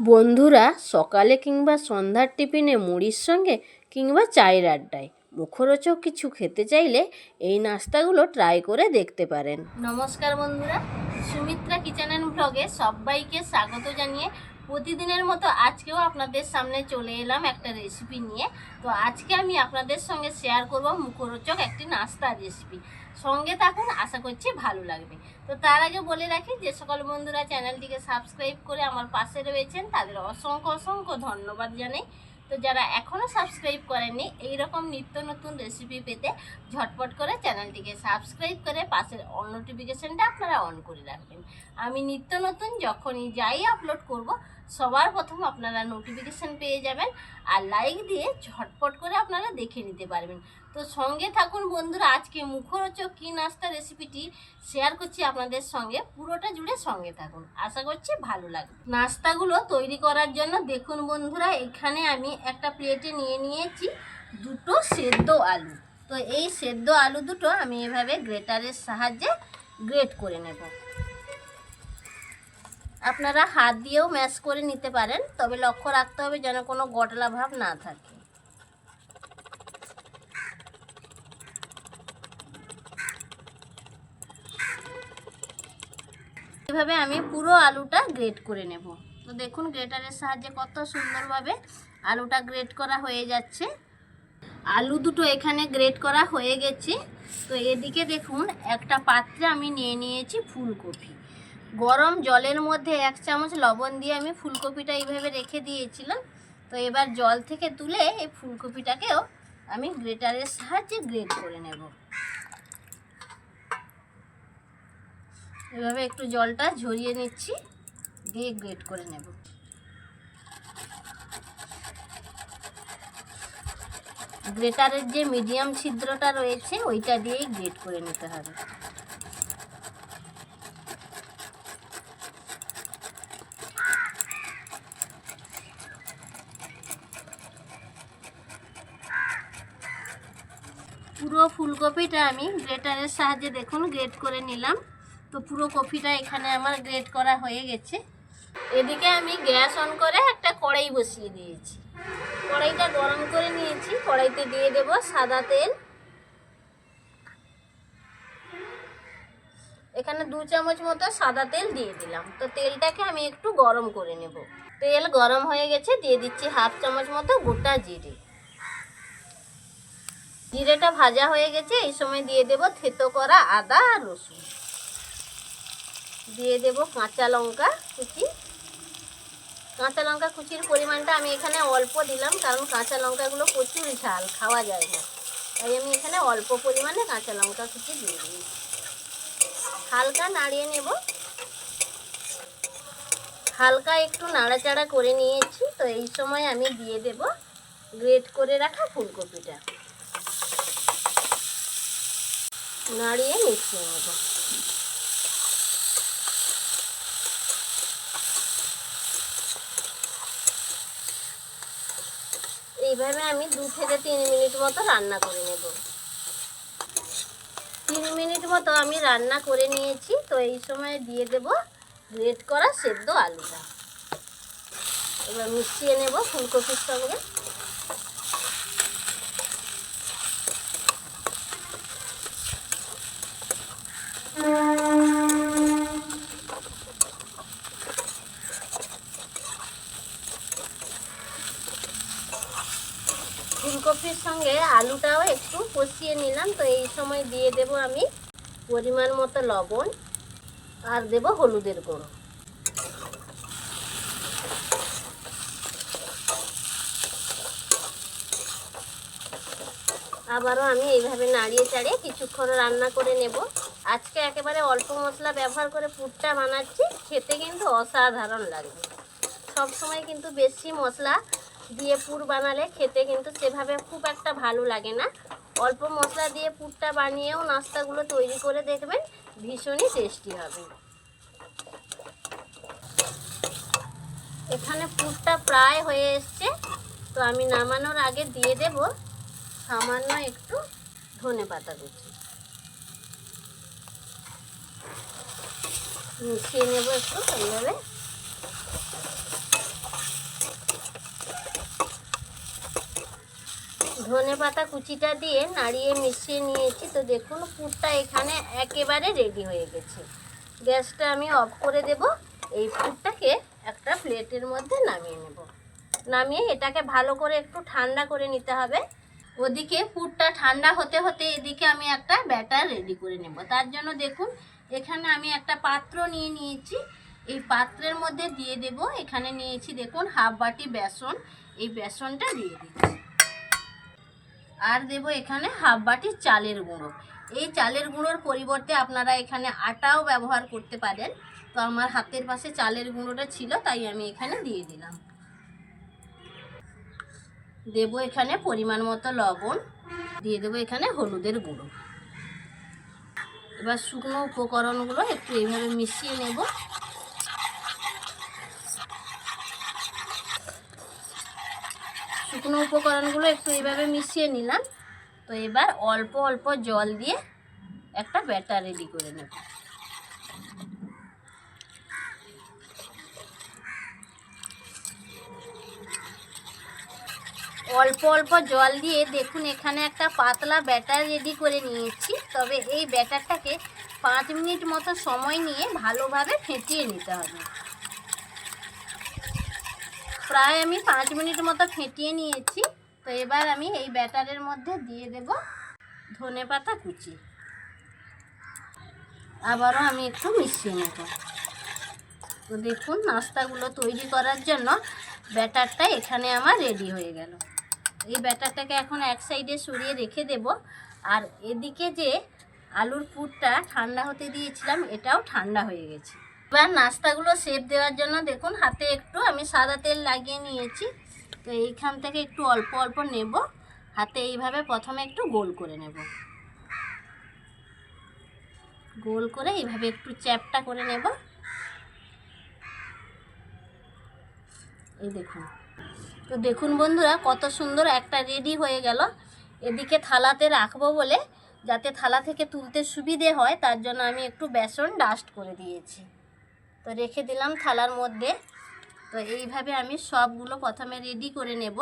বন্ধুরা সকালে কিংবা সন্ধ্যার টিফিনে মুড়ির সঙ্গে কিংবা চায়ের আড্ডায় মুখরোচক কিছু খেতে চাইলে এই নাস্তাগুলো ট্রাই করে দেখতে পারেন। নমস্কার বন্ধুরা, সুমিত্রা কিচেন অ্যান্ড ব্লগে সবাইকে স্বাগত জানিয়ে প্রতিদিনের মতো আজকেও আপনাদের সামনে চলে এলাম একটা রেসিপি নিয়ে। তো আজকে আমি আপনাদের সঙ্গে শেয়ার করব মুখরোচক একটি নাস্তার রেসিপি সঙ্গে থাকুন, আশা করছি ভালো লাগবে। তো তার আগে বলে রাখি, যে সকল বন্ধুরা চ্যানেলটিকে সাবস্ক্রাইব করে আমার পাশে রয়েছেন, তাদের অসংখ্য অসংখ্য ধন্যবাদ জানাই। তো যারা এখনও সাবস্ক্রাইব করেননি এই রকম নিত্য নতুন রেসিপি পেতে ঝটপট করে চ্যানেলটিকে সাবস্ক্রাইব করে পাশের অল নোটিফিকেশনটা আপনারা অন করে রাখবেন। আমি নিত্য নতুন যখনই যাই আপলোড করব সবার প্রথম আপনারা নোটিফিকেশন পেয়ে যাবেন আর লাইক দিয়ে ঝটপট করে আপনারা দেখে নিতে পারবেন। তো সঙ্গে থাকুন বন্ধুরা, আজকে মুখরোচক কী নাস্তা রেসিপিটি শেয়ার করছি আপনাদের সঙ্গে। পুরোটা জুড়ে সঙ্গে থাকুন। আশা করছি ভালো লাগবে। নাস্তাগুলো তৈরি করার জন্য দেখুন বন্ধুরা, এখানে আমি একটা প্লেটে নিয়ে নিয়েছি দুটো সেদ্ধ আলু। তো এই সেদ্ধ আলু দুটো আমি এভাবে গ্রেটারের সাহায্যে গ্রেট করে নেব। আপনারা হাত দিয়েও ম্যাশ করে নিতে পারেন, তবে লক্ষ্য রাখতে হবে যেন কোনো গটলা ভাব না থাকে। এভাবে আমি পুরো আলুটা গ্রেট করে নেব। তো দেখুন, গ্রেটারের সাহায্যে কত সুন্দরভাবে আলুটা গ্রেট করা হয়ে যাচ্ছে। আলু দুটো এখানে গ্রেট করা হয়ে গেছে। তো এদিকে দেখুন, একটা পাত্রে আমি নিয়ে নিয়েছি ফুলকপি। গরম জলের মধ্যে এক চামচ লবণ দিয়ে আমি ফুলকপিটা এইভাবে রেখে দিয়েছিলাম। তো এবার জল থেকে তুলে এই ফুলকপিটাকেও আমি গ্রেটারের সাহায্যে গ্রেট করে নেব। এভাবে একটু জলটা ঝরিয়ে নিচ্ছি, দিয়ে গ্রেট করে নেব। গ্রেটারের যে মিডিয়াম ছিদ্রটা রয়েছে, ওইটা দিয়েই গ্রেট করে নিতে হবে পুরো ফুলকপিটা আমি গ্রেটারের সাহায্যে দেখুন, গ্রেট করে নিলাম। তো পুরো কপিটা এখানে আমার গ্রেট করা হয়ে গেছে। এদিকে আমি গ্যাস অন করে একটা কড়াই বসিয়ে দিয়েছি। কড়াইটা গরম করে নিয়েছি। কড়াইতে দিয়ে দেব সাদা তেল। এখানে দু চামচ মতো সাদা তেল দিয়ে দিলাম। তো তেলটাকে আমি একটু গরম করে নেব। তেল গরম হয়ে গেছে, দিয়ে দিচ্ছি হাফ চামচ মতো গোটা জিরে। জিরেটা ভাজা হয়ে গেছে, এই সময় দিয়ে দেব থেতো করা আদা আর রসুন। দিয়ে দেব কাঁচা লঙ্কা কুচি। কাঁচা লঙ্কা কুচির পরিমাণটা আমি এখানে অল্প দিলাম, কারণ কাঁচা লঙ্কাগুলো প্রচুর ঝাল, খাওয়া যায় না। তাই আমি এখানে অল্প পরিমাণে কাঁচা লঙ্কা কুচি দিয়ে দিই হালকা নাড়িয়ে নেব। হালকা একটু নাড়াচাড়া করে নিয়েছি, তো এই সময় আমি দিয়ে দেব গ্রেট করে রাখা ফুলকপিটা। নাড়িয়ে মিশিয়ে নেব। এইভাবে আমি দু থেকে তিন মিনিট মতো রান্না করে নেব। তিন মিনিট মতো আমি রান্না করে নিয়েছি, তো এই সময় দিয়ে দেব গ্রেট করা সেদ্ধ আলুটা। এবার মিশিয়ে নেব ফুলকপির সঙ্গে ফুলকপির সঙ্গে আলুটাও একটু কষিয়ে নিলাম তো এই সময় দিয়ে দেব আমি পরিমাণ মতো লবণ আর দেব হলুদের গুঁড়ো। আবারও আমি এইভাবে নাড়িয়ে চাড়িয়ে কিছুক্ষণ রান্না করে নেব। আজকে একেবারে অল্প মশলা ব্যবহার করে পুরটা বানাচ্ছি, খেতে কিন্তু অসাধারণ লাগবে। সব সময় কিন্তু বেশি মশলা দিয়ে পুর বানালে খেতে কিন্তু সেভাবে খুব একটা ভালো লাগে না। অল্প মশলা দিয়ে পুরটা বানিয়েও নাস্তাগুলো তৈরি করে দেখবেন, ভীষণই টেস্টি হবে। এখানে পুরটা প্রায় হয়ে এসছে, তো আমি নামানোর আগে দিয়ে দেব সামান্য একটু ধনে পাতা কুচি। মিশিয়ে নেব একটু এইভাবে ধনে পাতা কুচিটা দিয়ে নাড়িয়ে মিশিয়ে নিয়েছি। তো দেখুন, পুরটা এখানে একেবারে রেডি হয়ে গেছে। গ্যাসটা আমি অফ করে দেব। এই পুরটাকে একটা প্লেটের মধ্যে নামিয়ে নেব। নামিয়ে এটাকে ভালো করে একটু ঠান্ডা করে নিতে হবে। ওদিকে পুরটা ঠান্ডা হতে হতে এদিকে আমি একটা ব্যাটার রেডি করে নেব। তার জন্য দেখুন, এখানে আমি একটা পাত্র নিয়ে নিয়েছি। এই পাত্রের মধ্যে দিয়ে দেব। এখানে নিয়েছি দেখুন হাফ বাটি বেসন। এই বেসনটা দিয়ে দিচ্ছি। আর দেব এখানে হাফ বাটি চালের গুঁড়ো। এই চালের গুঁড়োর পরিবর্তে আপনারা এখানে আটাও ব্যবহার করতে পারেন। তো আমার হাতের পাশে চালের গুঁড়োটা ছিল, তাই আমি এখানে দিয়ে দিলাম। দেব এখানে পরিমাণ মতো লবণ, দিয়ে দেবো এখানে হলুদের গুঁড়ো। এবার শুকনো উপকরণগুলো একটু এইভাবে মিশিয়ে নেব। শুকনো উপকরণগুলো একটু এইভাবে মিশিয়ে নিলাম। তো এবার অল্প অল্প জল দিয়ে একটা ব্যাটার রেডি করে নেব। অল্প অল্প জল দিয়ে দেখুন, এখানে একটা পাতলা ব্যাটার রেডি করে নিয়েছি। তবে এই ব্যাটারটাকে পাঁচ মিনিট মতো সময় নিয়ে ভালোভাবে ফেটিয়ে নিতে হবে। প্রায় আমি পাঁচ মিনিট মতো ফেটিয়ে নিয়েছি। তো এবার আমি এই ব্যাটারের মধ্যে দিয়ে দেব ধনে পাতা কুচি। আবারও আমি একটু মিশিয়ে নেব। তো দেখুন, নাস্তাগুলো তৈরি করার জন্য ব্যাটারটা এখানে আমার রেডি হয়ে গেল। এই ব্যাটারটাকে এখন এক সাইডে সরিয়ে রেখে দেব। আর এদিকে যে আলুর পুরটা ঠান্ডা হতে দিয়েছিলাম, এটাও ঠান্ডা হয়ে গেছে। এবার নাস্তাগুলো শেপ দেওয়ার জন্য দেখুন, হাতে একটু আমি সাদা তেল লাগিয়ে নিয়েছি। তো এইখান থেকে একটু অল্প অল্প নেব। হাতে এইভাবে প্রথমে একটু গোল করে নেব। গোল করে এইভাবে একটু চ্যাপটা করে নেব। এই দেখুন। তো দেখুন বন্ধুরা, কত সুন্দর একটা রেডি হয়ে গেল। এদিকে থালাতে রাখব বলে, যাতে থালা থেকে তুলতে সুবিধে হয়, তার জন্য আমি একটু বেসন ডাস্ট করে দিয়েছি। তো রেখে দিলাম থালার মধ্যে। তো এইভাবে আমি সবগুলো প্রথমে রেডি করে নেব।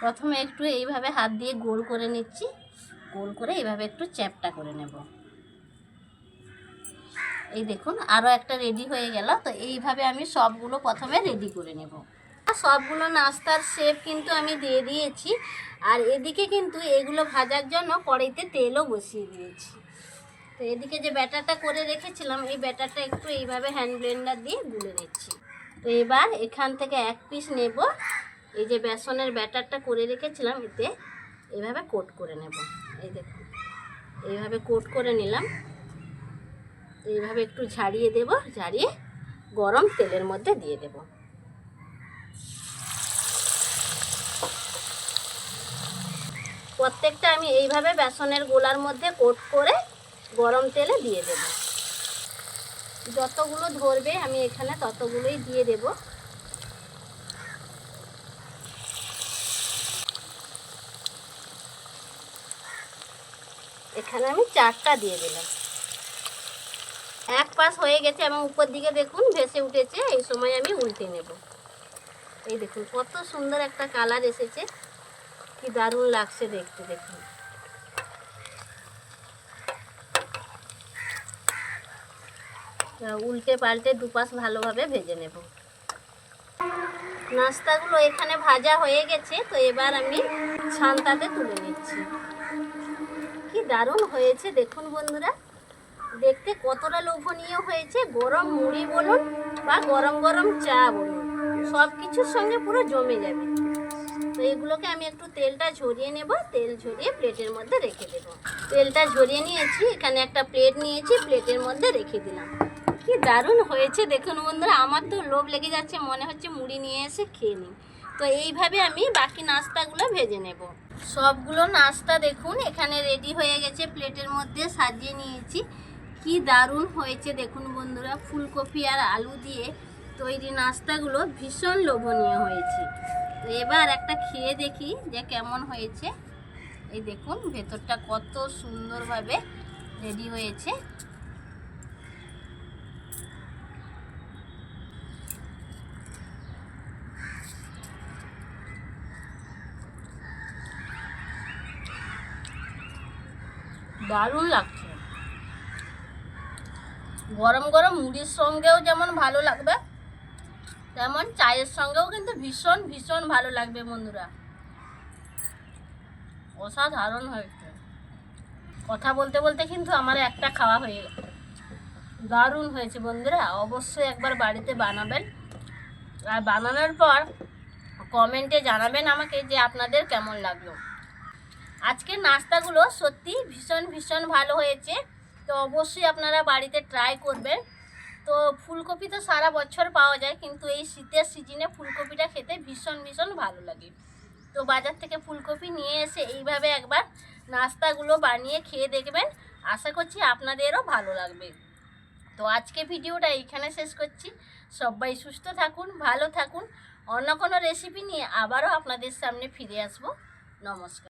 প্রথমে একটু এইভাবে হাত দিয়ে গোল করে নিচ্ছি। গোল করে এইভাবে একটু চ্যাপটা করে নেব। এই দেখুন, আরও একটা রেডি হয়ে গেল। তো এইভাবে আমি সবগুলো প্রথমে রেডি করে নেব। সবগুলো নাস্তার শেপ কিন্তু আমি দিয়ে দিয়েছি। আর এদিকে কিন্তু এগুলো ভাজার জন্য কড়াইতে তেলও বসিয়ে দিয়েছি। তো এদিকে যে ব্যাটারটা করে রেখেছিলাম, এই ব্যাটারটা একটু এইভাবে হ্যান্ড ব্লেন্ডার দিয়ে গুলে নিচ্ছি। তো এবার এখান থেকে এক পিস নেব। এই যে বেসনের ব্যাটারটা করে রেখেছিলাম, এতে এইভাবে কোট করে নেব। এই দেখুন, এইভাবে কোট করে নিলাম। এইভাবে একটু ঝাড়িয়ে দেব, ঝাড়িয়ে গরম তেলের মধ্যে দিয়ে দেব। প্রত্যেকটা আমি এইভাবে বেসনের গোলার মধ্যে কোট করে গরম তেলে দিয়ে দেব। যতগুলো ধরবে আমি এখানে ততগুলোই দিয়ে দেব। এখানে আমি চারটা দিয়ে দিলাম। এক পাশ হয়ে গেছে এবং উপর দিকে দেখুন ভেসে উঠেছে, এই সময় আমি উল্টে নেব। এই দেখুন কত সুন্দর একটা কালার এসেছে। কি দারুণ লাগছে দেখতে, দেখুন। উল্টে পাল্টে দুপাশ ভালোভাবে ভেজে নেব। নাস্তাগুলো এখানে ভাজা হয়ে গেছে, তো এবার আমি ছান্তাতে তুলে নিচ্ছি। কি দারুণ হয়েছে, দেখুন বন্ধুরা। দেখতে কতটা লোভনীয় হয়েছে, গরম মুড়ি বলুন বা গরম গরম চা বলুন সব কিছুর সঙ্গে পুরো জমে যাবে। তো এগুলোকে আমি একটু তেলটা ঝরিয়ে নেব, তেল ঝরিয়ে প্লেটের মধ্যে রেখে দেবো। তেলটা ঝরিয়ে নিয়েছি, এখানে একটা প্লেট নিয়েছি, প্লেটের মধ্যে রেখে দিলাম। কি দারুণ হয়েছে দেখুন বন্ধুরা, আমার তো লোভ লেগে যাচ্ছে, মনে হচ্ছে মুড়ি নিয়ে এসে খেয়ে নিই। তো এইভাবে আমি বাকি নাস্তাগুলো ভেজে নেব। সবগুলো নাস্তা দেখুন, এখানে রেডি হয়ে গেছে, প্লেটের মধ্যে সাজিয়ে নিয়েছি। কি দারুণ হয়েছে দেখুন বন্ধুরা, ফুলকপি আর আলু দিয়ে তৈরি নাস্তাগুলো ভীষণ লোভনীয় হয়েছে। তো এবার একটা খেয়ে দেখি যে কেমন হয়েছে। এই দেখুন, ভেতরটা কত সুন্দরভাবে রেডি হয়েছে। দারুণ লাগছে। গরম গরম মুড়ির সঙ্গেও যেমন ভালো লাগবে, তেমন চায়ের সঙ্গেও কিন্তু ভীষণ ভীষণ ভালো লাগবে বন্ধুরা। অসাধারণ হয়েছে। কথা বলতে বলতে কিন্তু আমার একটা খাওয়া হয়ে গেল। দারুণ হয়েছে বন্ধুরা, অবশ্যই একবার বাড়িতে বানাবেন। আর বানানোর পর কমেন্টে জানাবেন আমাকে যে আপনাদের কেমন লাগল। আজকের নাস্তাগুলো সত্যি ভীষণ ভীষণ ভালো হয়েছে। তো অবশ্যই আপনারা বাড়িতে ট্রাই করবেন। তো ফুলকপি তো সারা বছর পাওয়া যায়, কিন্তু এই শীতের সিজনে ফুলকপিটা খেতে ভীষণ ভীষণ ভালো লাগে। তো বাজার থেকে ফুলকপি নিয়ে এসে এইভাবে একবার নাস্তাগুলো বানিয়ে খেয়ে দেখবেন। আশা করছি আপনাদেরও ভালো লাগবে। তো আজকে ভিডিওটা এইখানে শেষ করছি। সবাই সুস্থ থাকুন, ভালো থাকুন। অন্য কোনো রেসিপি নিয়ে আবারও আপনাদের সামনে ফিরে আসব। নমস্কার।